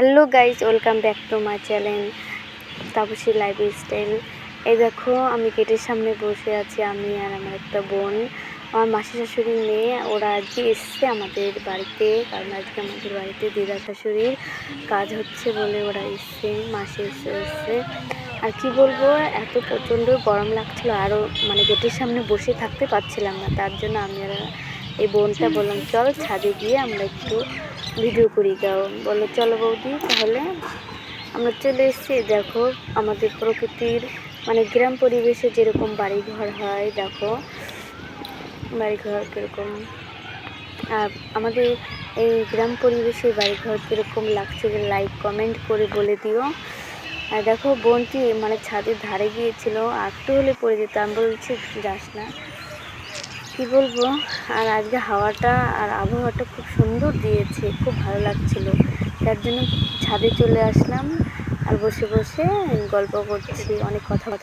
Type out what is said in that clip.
Hello guys welcome back to my channel Tapasi lifestyle এই দেখো, আমি গেটের সামনে বসে আছি, আমি আর আমার একটা বোন। আমার মাসি শাশুড়ির মেয়ে, ওরা আজকে এসছে আমাদের বাড়িতে, কারণ আজকে আমাদের বাড়িতে দিদা শাশুড়ির কাজ হচ্ছে বলে ওরা এসছে, মাসি এসে এসছে। আর কি বলব, এত প্রচণ্ড গরম লাগছিল আরও মানে গেটের সামনে বসে থাকতে পারছিলাম না, তার জন্য আমি এই বোনটা বললাম, চল ছাদে গিয়ে আমরা একটু ভিডিও করি গাও বলল চলো বৌদি, তাহলে আমরা চলে এসেছি। দেখো, আমাদের প্রকৃতির মানে গ্রাম পরিবেশে যেরকম বাড়িঘর হয়, দেখো, বাড়িঘর কীরকম। আর আমাদের এই গ্রাম পরিবেশে বাড়িঘর কীরকম লাগছে লাইক কমেন্ট করে বলে দিও। আর দেখো, বোনটি মানে ছাদের ধারে গিয়েছিল, আর একটু হলে পড়ে যেত। আমি বলছি, যাস না। কি বলব? আর আজকে হাওয়াটা আর আবহাওয়াটা খুব সুন্দর দিয়েছে, খুব ভালো লাগছিল। তার জন্য ছাদে চলে আসলাম আর বসে বসে গল্প করছি, অনেক কথা